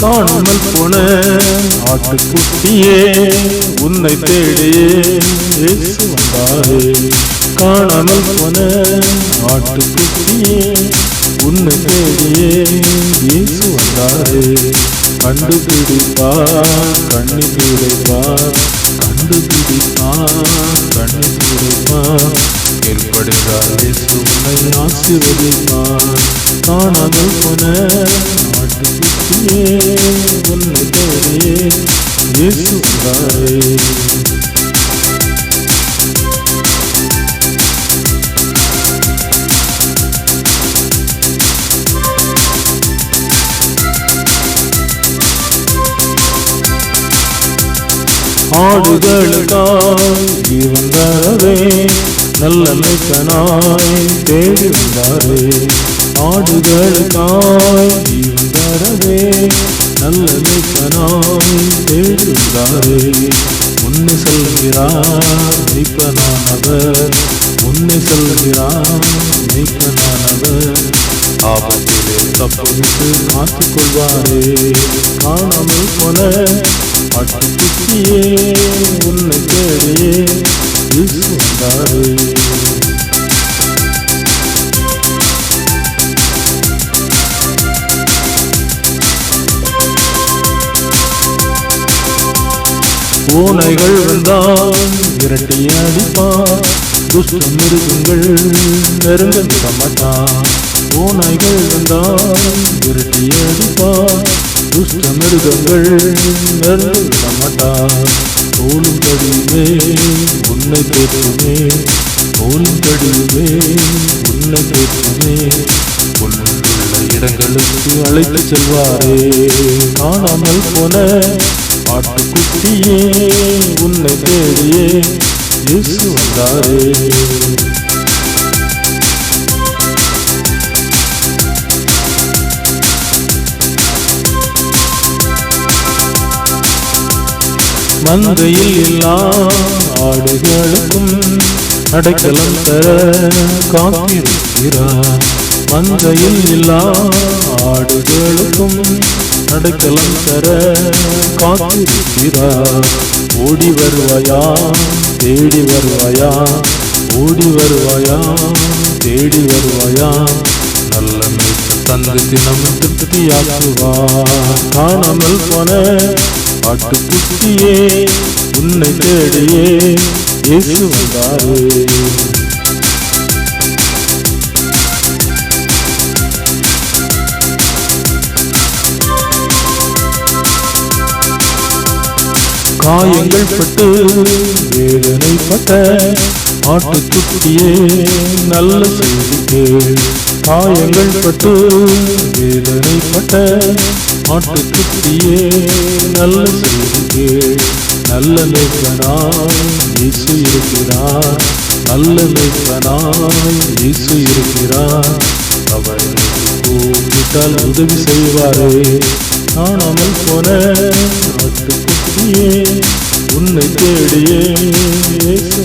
காணாமல் போன ஆட்டுக்குட்டியே உன்னை தேடியே இயேசு வந்தாரே. காணாமல் போன ஆட்டுக்குட்டியே உன்னை தேடியே இயேசு வந்தாரே. கண்டுபிடிப்பார் கண்ணு துடைப்பார் கண்டுபிடிப்பார் கண்ணு துடைப்பார் ஏற்படுகிறார். இயேசு ஆசிர்வதிப்பான் ஆசீர்வதிப்பார் காணாமல் போன ஆட்டுக்குட்டியே உன்னை தேடியே ஆடுகளுக்காய் இவன் வரவே நல்ல மிக்கனாய் தேடி வந்தாரே ஆடுகளுக்காய் இவன் வரவே நல்ல மிக்கனாய் தேடி வந்தாரே முன்னே செல்கிறார் மெய்ப்பனானவர் முன்னே செல்கிறார் மெய்ப்பனானவர். ஆபத்திலே தப்புவித்து காத்துக் கொள்வாரே காணாமல் போன அட்டுக்குட்டியே பூனைகள் வந்தால் விரட்டி அடிப்பான். துஷ்ட மிருகங்கள் நெருங்க விட மாட்டார் பூனைகள் வந்தால் விரட்டி அடிப்பான். துஷ்ட மிருகங்கள் நெருங்க விட மாட்டார் தோலும் கடியுமே உன்னை தேற்றுமே தோலும் கடியுமே உன்னை தேற்றுமே இடங்களுக்கு அழைத்து செல்வாரே. காணாமல் போன ஆட்டுக்குட்டியே உன்னை தேடியே இயேசு வந்தாரே. மந்தையில் எல்லா ஆடுகளுக்கும் அடைக்கலம் தர காத்திருக்கிறார். மந்தையில் இல்லா ஆடுகளுக்கும் அடைக்கலம் தர காத்திருக்கிறார். ஓடி வருவாயா தேடி வருவாயா ஓடி வருவாயா தேடி வருவாயா நல்ல மேய்ச்சல் தந்து தினம் திருப்தியாக்குவார். காணாமல் போன ஆட்டுக்குட்டியே உன்னை தேடியே இயேசு வந்தாரே. காயங்கள் பட்டு வேதனைப்பட்ட ஆட்டுக்குட்டியே நல்ல செய்திக்கு காயங்கள் பட்டு வேதனைப்பட்ட ஆட்டுக்குட்டியே நல்ல செய்திக்கு நல்ல நேசனாய் இயேசு இருக்கிறார் நல்ல நேசனாய் இசு இருக்கிறார் அவர் கூப்பிட்டால் உதவி செய்வாரே. காணாமல் போன ஆட்டுக்குட்டியே உன்னை தேடியே இயேசு